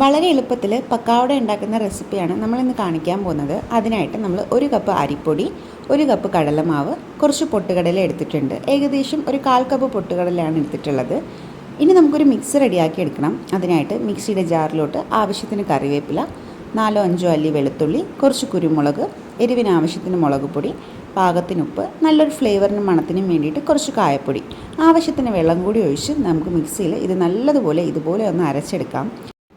വളരെ എളുപ്പത്തിൽ പക്കാവട ഉണ്ടാക്കുന്ന റെസിപ്പിയാണ് നമ്മളിന്ന് കാണിക്കാൻ പോകുന്നത്. അതിനായിട്ട് നമ്മൾ ഒരു കപ്പ് അരിപ്പൊടി ഒരു കപ്പ് കടലമാവ് കുറച്ച് പൊട്ടുകടല എടുത്തിട്ടുണ്ട്. ഏകദേശം ഒരു കാൽ കപ്പ് പൊട്ടുകടലയാണ് എടുത്തിട്ടുള്ളത്. ഇനി നമുക്കൊരു മിക്സ് റെഡിയാക്കി എടുക്കണം. അതിനായിട്ട് മിക്സിയുടെ ജാറിലോട്ട് ആവശ്യത്തിന് കറിവേപ്പില നാലോ അഞ്ചോ അല്ലി വെളുത്തുള്ളി കുറച്ച് കുരുമുളക് എരിവിന് ആവശ്യത്തിന് മുളക് പൊടി പാകത്തിന് ഉപ്പ് നല്ലൊരു ഫ്ലേവറിനും മണത്തിനും വേണ്ടിയിട്ട് കുറച്ച് കായപ്പൊടി. ആവശ്യത്തിന് വെള്ളം കൂടി ഒഴിച്ച് നമുക്ക് മിക്സിയിൽ ഇത് നല്ലതുപോലെ ഇതുപോലെ ഒന്ന് അരച്ചെടുക്കാം.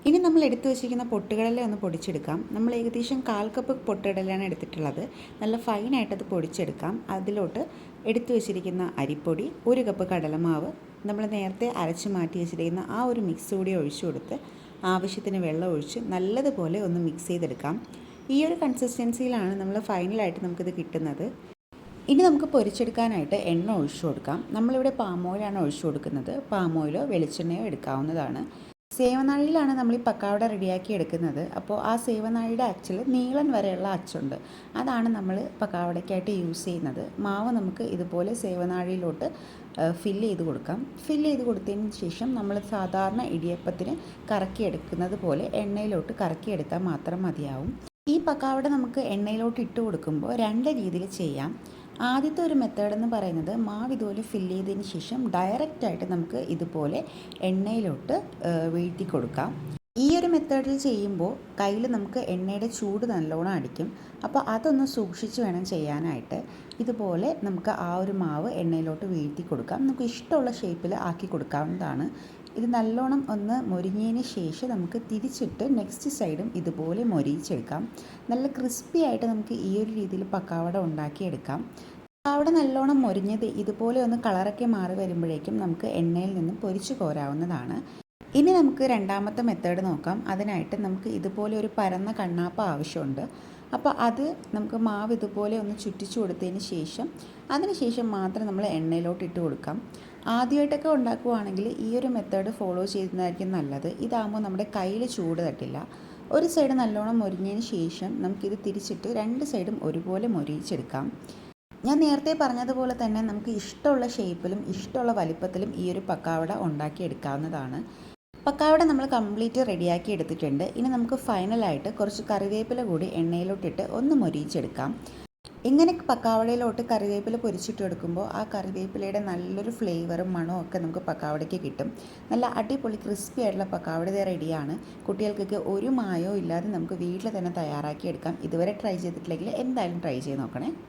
ഇനി നമ്മൾ എടുത്തു വെച്ചിരിക്കുന്ന പൊട്ടുകടല ഒന്ന് പൊടിച്ചെടുക്കാം. നമ്മൾ ഏകദേശം കാൽ കപ്പ് പൊട്ടുകടലയാണ് എടുത്തിട്ടുള്ളത്. നല്ല ഫൈനായിട്ട് അത് പൊടിച്ചെടുക്കാം. അതിലോട്ട് എടുത്തു വെച്ചിരിക്കുന്ന അരിപ്പൊടി ഒരു കപ്പ് കടലമാവ് നമ്മൾ നേരത്തെ അരച്ച് മാറ്റി വെച്ചിരിക്കുന്ന ആ ഒരു മിക്സ് കൂടി ഒഴിച്ചു കൊടുത്ത് ആവശ്യത്തിന് വെള്ളം ഒഴിച്ച് നല്ലതുപോലെ ഒന്ന് മിക്സ് ചെയ്തെടുക്കാം. ഈ ഒരു കൺസിസ്റ്റൻസിയിലാണ് നമ്മൾ ഫൈനലായിട്ട് നമുക്കിത് കിട്ടുന്നത്. ഇനി നമുക്ക് പൊരിച്ചെടുക്കാനായിട്ട് എണ്ണ ഒഴിച്ചു കൊടുക്കാം. നമ്മളിവിടെ പാം ഓയിലാണ് ഒഴിച്ചു കൊടുക്കുന്നത്. പാമോയിലോ വെളിച്ചെണ്ണയോ എടുക്കാവുന്നതാണ്. സേവനാഴിയിലാണ് നമ്മൾ ഈ പക്കാവട റെഡിയാക്കി എടുക്കുന്നത്. അപ്പോൾ ആ സേവനാഴിയുടെ അച്ചിൽ നീളൻ വരെയുള്ള അച്ചുണ്ട്. അതാണ് നമ്മൾ പക്കാവടയ്ക്കായിട്ട് യൂസ് ചെയ്യുന്നത്. മാവ് നമുക്ക് ഇതുപോലെ സേവനാഴിയിലോട്ട് ഫില്ല് ചെയ്ത് കൊടുക്കാം. ഫില്ല് ചെയ്ത് കൊടുത്തതിന് ശേഷം നമ്മൾ സാധാരണ ഇടിയപ്പത്തിന് കറക്കിയെടുക്കുന്നത് പോലെ എണ്ണയിലോട്ട് കറക്കിയെടുത്താൽ മാത്രം മതിയാവും. ഈ പക്കാവട നമുക്ക് എണ്ണയിലോട്ട് ഇട്ട് കൊടുക്കുമ്പോൾ രണ്ട് രീതിയിൽ ചെയ്യാം. ആദ്യത്തെ ഒരു മെത്തേഡ് എന്ന് പറയുന്നത് മാവ് ഇതുപോലെ ഫില്ല് ചെയ്തതിന് ശേഷം ഡയറക്റ്റായിട്ട് നമുക്ക് ഇതുപോലെ എണ്ണയിലോട്ട് വീഴ്ത്തി കൊടുക്കാം ഈ ഒരു മെത്തേഡിൽ ചെയ്യുമ്പോൾ കയ്യിൽ നമുക്ക് എണ്ണയുടെ ചൂട് നല്ലോണം അടിക്കും. അപ്പോൾ അതൊന്ന് സൂക്ഷിച്ച് വേണം ചെയ്യാനായിട്ട്. ഇതുപോലെ നമുക്ക് ആ ഒരു മാവ് എണ്ണയിലോട്ട് വീഴ്ത്തി കൊടുക്കാം. നമുക്ക് ഇഷ്ടമുള്ള ഷേപ്പിൽ ആക്കി കൊടുക്കാവുന്നതാണ്. ഇത് നല്ലോണം ഒന്ന് മൊരിഞ്ഞതിന് ശേഷം നമുക്ക് തിരിച്ചിട്ട് നെക്സ്റ്റ് സൈഡും ഇതുപോലെ മൊരിയിച്ചെടുക്കാം. നല്ല ക്രിസ്പി ആയിട്ട് നമുക്ക് ഈ ഒരു രീതിയിൽ പക്കാവട ഉണ്ടാക്കിയെടുക്കാം. പക്കാവട നല്ലോണം മൊരിഞ്ഞത് ഇതുപോലെ ഒന്ന് കളറൊക്കെ മാറി വരുമ്പോഴേക്കും നമുക്ക് എണ്ണയിൽ നിന്നും പൊരിച്ചു കോരാവുന്നതാണ്. ഇനി നമുക്ക് രണ്ടാമത്തെ മെത്തേഡ് നോക്കാം. അതിനായിട്ട് നമുക്ക് ഇതുപോലെ ഒരു പരന്ന കണ്ണാപ്പ ആവശ്യമുണ്ട്. അപ്പോൾ അത് നമുക്ക് മാവ് ഇതുപോലെ ഒന്ന് ചുറ്റിച്ചു കൊടുത്തതിന് ശേഷം അതിന് ശേഷം മാത്രം നമ്മൾ എണ്ണയിലോട്ട് ഇട്ട് കൊടുക്കാം. ആദ്യമായിട്ടൊക്കെ ഉണ്ടാക്കുവാണെങ്കിൽ ഈ ഒരു മെത്തേഡ് ഫോളോ ചെയ്യുന്നതായിരിക്കും നല്ലത്. ഇതാകുമ്പോൾ നമ്മുടെ കയ്യിൽ ചൂട് തട്ടില്ല. ഒരു സൈഡ് നല്ലോണം മൊരിഞ്ഞതിന് ശേഷം നമുക്കിത് തിരിച്ചിട്ട് രണ്ട് സൈഡും ഒരുപോലെ മൊരിയിച്ചെടുക്കാം. ഞാൻ നേരത്തെ പറഞ്ഞതുപോലെ തന്നെ നമുക്ക് ഇഷ്ടമുള്ള ഷേപ്പിലും ഇഷ്ടമുള്ള വലിപ്പത്തിലും ഈ ഒരു പക്കാവട ഉണ്ടാക്കിയെടുക്കാവുന്നതാണ്. പക്കാവട നമ്മൾ കംപ്ലീറ്റ് റെഡിയാക്കി എടുത്തിട്ടുണ്ട്. ഇനി നമുക്ക് ഫൈനലായിട്ട് കുറച്ച് കറിവേപ്പില കൂടി എണ്ണയിലോട്ടിട്ട് ഒന്ന് മൊരിയിച്ചെടുക്കാം. ഇങ്ങനെ പക്കാവടയിലോട്ട് കറിവേപ്പില പൊരിച്ചിട്ട് എടുക്കുമ്പോൾ ആ കറിവേപ്പിലയുടെ നല്ലൊരു ഫ്ലേവറും മണവും ഒക്കെ നമുക്ക് പക്കാവടയ്ക്ക് കിട്ടും. നല്ല അടിപൊളി ക്രിസ്പി ആയിട്ടുള്ള പക്കാവട ഇത് റെഡിയാണ് കുട്ടികൾക്കൊക്കെ ഒരു മായോ ഇല്ലാതെ നമുക്ക് വീട്ടിൽ തന്നെ തയ്യാറാക്കി എടുക്കാം ഇതുവരെ ട്രൈ ചെയ്തിട്ടില്ലെങ്കിൽ എന്തായാലും ട്രൈ ചെയ്ത് നോക്കണേ.